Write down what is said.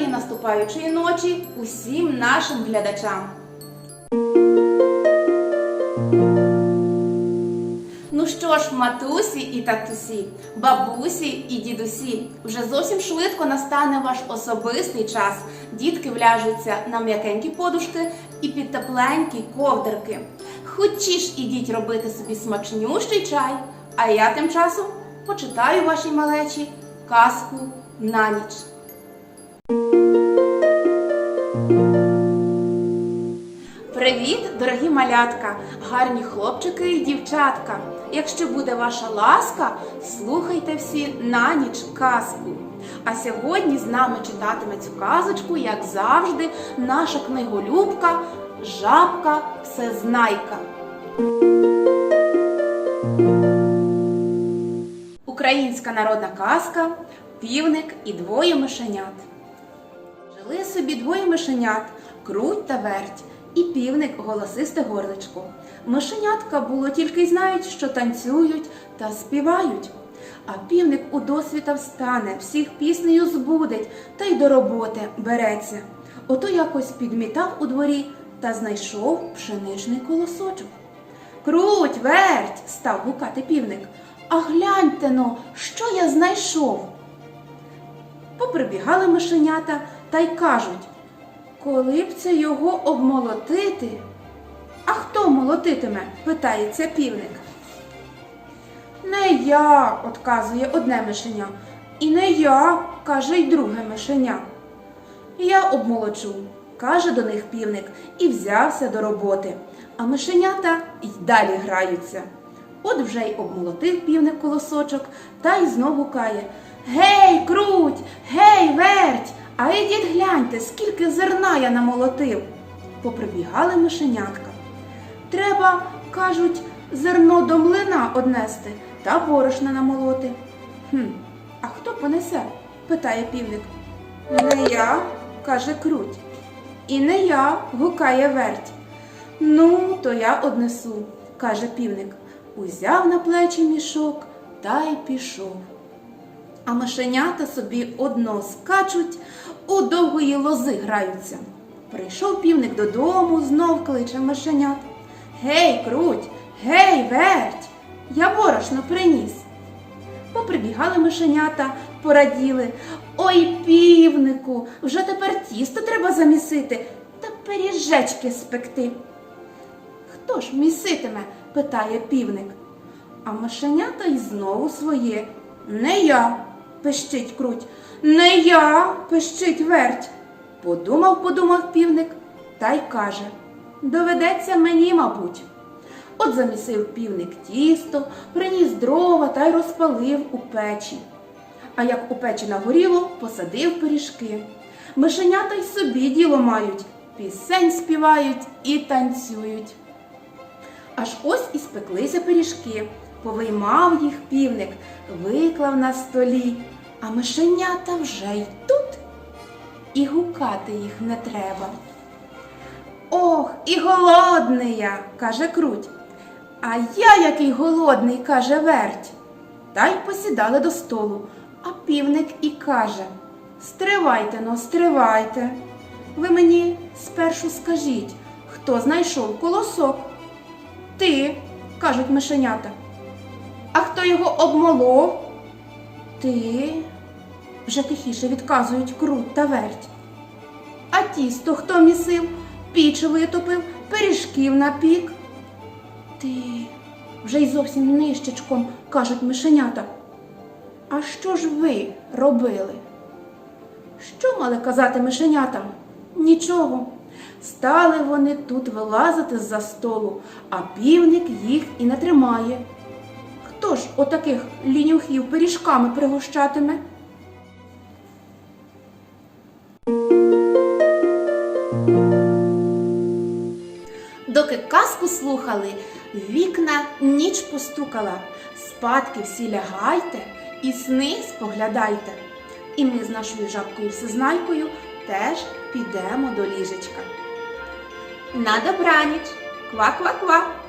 неспокаючої ночі усім нашим глядачам. Ну що ж, матусі і татусі, бабусі і дідусі, вже зовсім швидко настане ваш особистий час. Дітки вляжуться на м'якенькі подушки і під тепленькі ковдерки. Хочі ідіть робити собі смачнющий чай, а я тим часом почитаю вашій малечі казку на ніч. Привіт, дорогі малятка, гарні хлопчики і дівчатка. Якщо буде ваша ласка, слухайте всі на ніч казку. А сьогодні з нами читатиме цю казочку, як завжди, наша книголюбка, жабка всезнайка. Українська народна казка Півник і двоє мишенят. Жили собі двоє мишенят, круть та верть, і півник голосисте горличко. Мишенятка було тільки й знають, що танцюють та співають. А півник у досвіта встане, всіх піснею збудить та й до роботи береться. Ото якось підмітав у дворі та знайшов пшеничний колосочок. Круть, верть, став гукати півник. А гляньте но, що я знайшов. Поприбігали мишенята та й кажуть, коли б це його обмолотити. А хто молотитиме? питається півник. Не я, отказує одне мишеня. І не я, каже й друге мишеня. Я обмолочу, каже до них півник, і взявся до роботи. А мишенята й далі граються. От вже й обмолотив півник колосочок та й знову кає Гей, а ідіть гляньте, скільки зерна я намолотив. Поприбігали мишенятка. Треба, кажуть, зерно до млина однести та борошна намолоти. Хм, а хто понесе? питає півник. Не я, каже круть. І не я, гукає верть. Ну, то я однесу, каже півник. Узяв на плечі мішок та й пішов. А мишенята собі одно скачуть, у довгої лози граються. Прийшов півник додому, знов кличе мишенят. Гей, круть, гей, верть, я борошно приніс. Поприбігали мишенята, пораділи. Ой, півнику, вже тепер тісто треба замісити та пиріжечки спекти. Хто ж міситиме? питає півник. А мишенята й знову своє. Не я, пищить круть, не я, пищить верть. Подумав, подумав півник та й каже доведеться мені, мабуть. От замісив півник тісто, приніс дрова та й розпалив у печі. А як у печі нагоріло, посадив пиріжки. Мишенята й собі діло мають, пісень співають і танцюють. Аж ось і спеклися пиріжки, повиймав їх півник, виклав на столі, а мишенята вже й тут, і гукати їх не треба. Ох, і голодний я, каже круть. А я який голодний, каже верть. Та й посідали до столу, а півник і каже Стривайте но, стривайте. Ви мені спершу скажіть, хто знайшов колосок? Ти, кажуть мишенята. А хто його обмолов? Ти. Вже тихіше відказують крут та верть. А тісто хто місив, піч витопив, пиріжків напік. Ти вже й зовсім нищечком, кажуть мишенята. А що ж ви робили? Що мали казати мишенятам? Нічого. Стали вони тут вилазити з-за столу, а півник їх і не тримає. Хто ж отаких лінюхів пиріжками пригощатиме? Доки казку слухали, вікна ніч постукала. Спадки всі лягайте і сни споглядайте. І ми з нашою жабкою всезнайкою теж підемо до ліжечка. На добраніч! Ква-ква-ква!